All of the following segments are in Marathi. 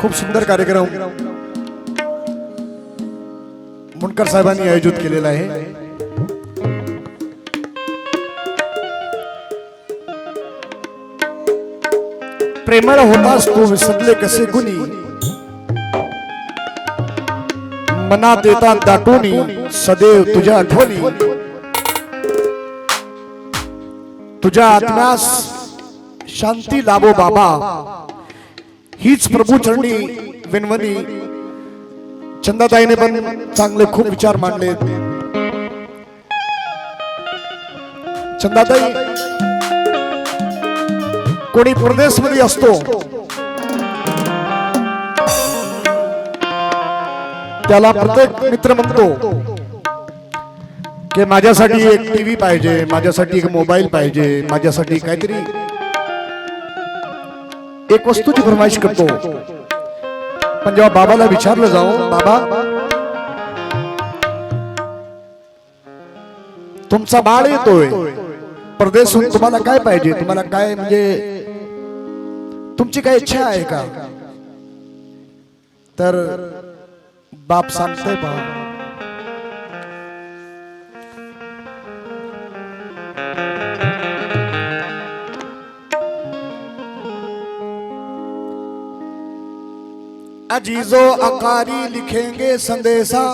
खूप सुंदर कार्यक्रम मुंडकर साहेबांनी आयोजित केलेला आहे. प्रेमळ होतास तू विसरले कसे गुणी मनात येतात दाटूनी, सदैव तुझ्या आठवणी. तुझ्या आत्म्यास शांती लाभो बाबा. हीच प्रभू चरणी विनवणी. चंदाताईने पण चांगले खूप विचार मांडले चंदाताई कोणी प्रदेशमध्ये असतो. त्याला प्रत्येक मित्र म्हणतो की माझ्यासाठी एक टीव्ही पाहिजे माझ्यासाठी एक मोबाईल पाहिजे माझ्यासाठी काहीतरी एक वस्तूची फरमाईश करतो. पण जेव्हा बाबाला विचारलं जाऊ. बाबा तुमचा बाळ येतोय. परदेशून तुम्हाला काय पाहिजे? तुम्हाला काय म्हणजे तुमची काय इच्छा आहे का? तर बाप सांगतोय पहा अजीजो अकारी लिखेंगे संदेशा।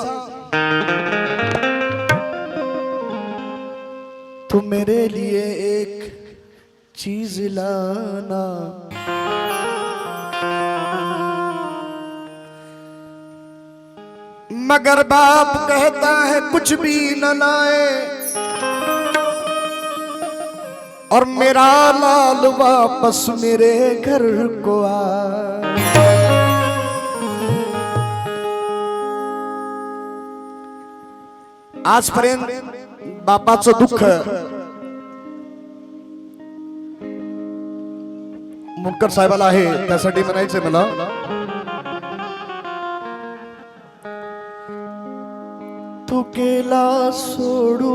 तुम मेरे लिए एक चीज़ लाना। मगर बाप कहता है, कुछ भी न लाए। और मेरा लाल वापस मेरे घर को आए। आजपर्यंत बापाचं दुःख. मुनकर साहेबाला आहे त्यासाठी म्हणायचंय मला. तू केला सोडू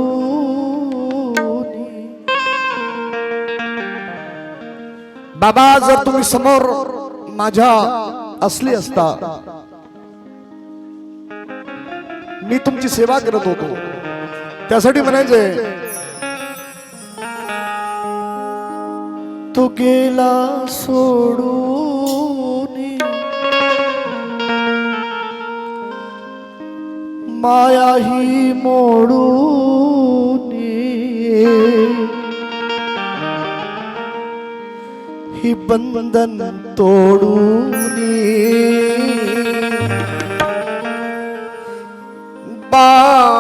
बाबा जर तुम्ही समोर माझ्या असली असता मी तुमची सेवा करत होतो. त्यासाठी म्हणायचे तो गेला सोडून माया ही मोडून ही बंधन तोडून পা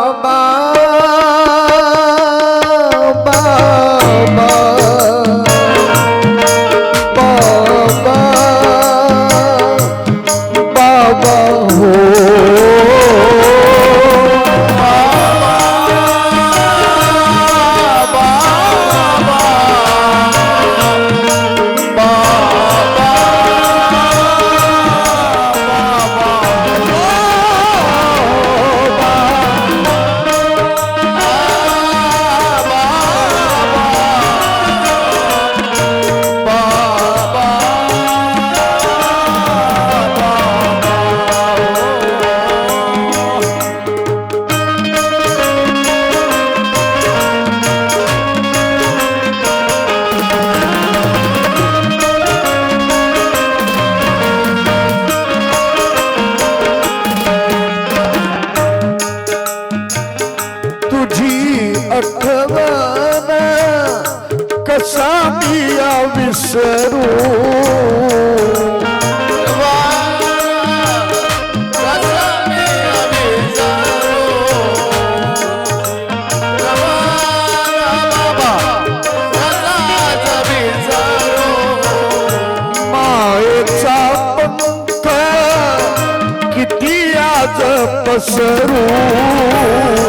स्वरूप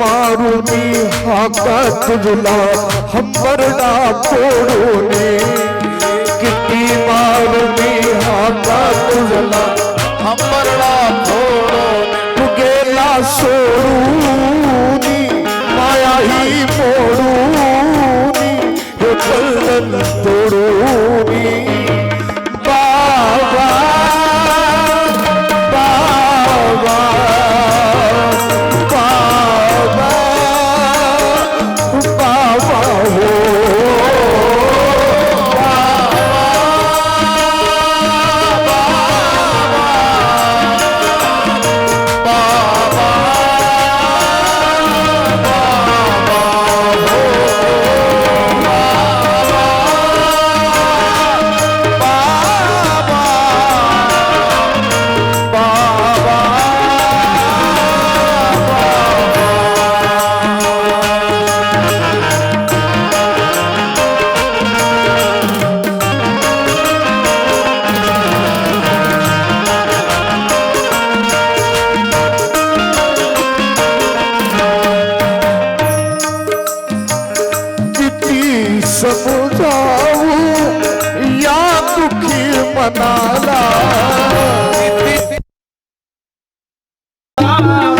मारूनी हाका तुझला हमरडा कोडूने किती मारुनी हाका तुझला हमरडा സ്വരൂ Bye.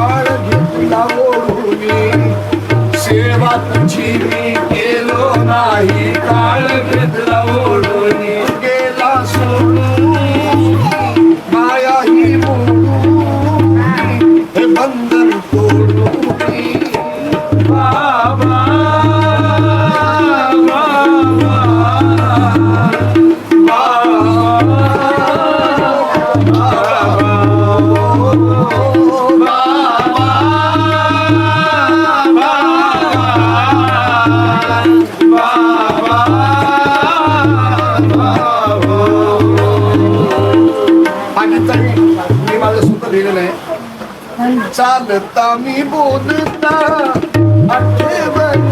काळ घेतला ओढूनी सेवा तुझी मी केलो नाही काळ घेतला ओढूनी. गेला सोडून. माया ही मोडून हे बंधन तोडून. बाबा. मी माझं सुद्धा लिहिलेलं आहे चालता मी बोलता आठवण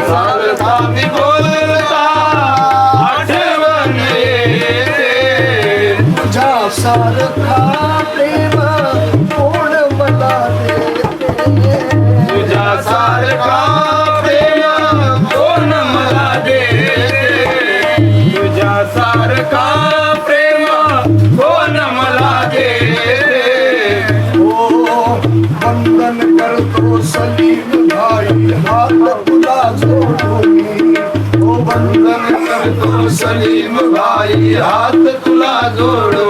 चालता मी बोलता आठवण तुझ्या सारखा सलीम भाई हात तुला जोडून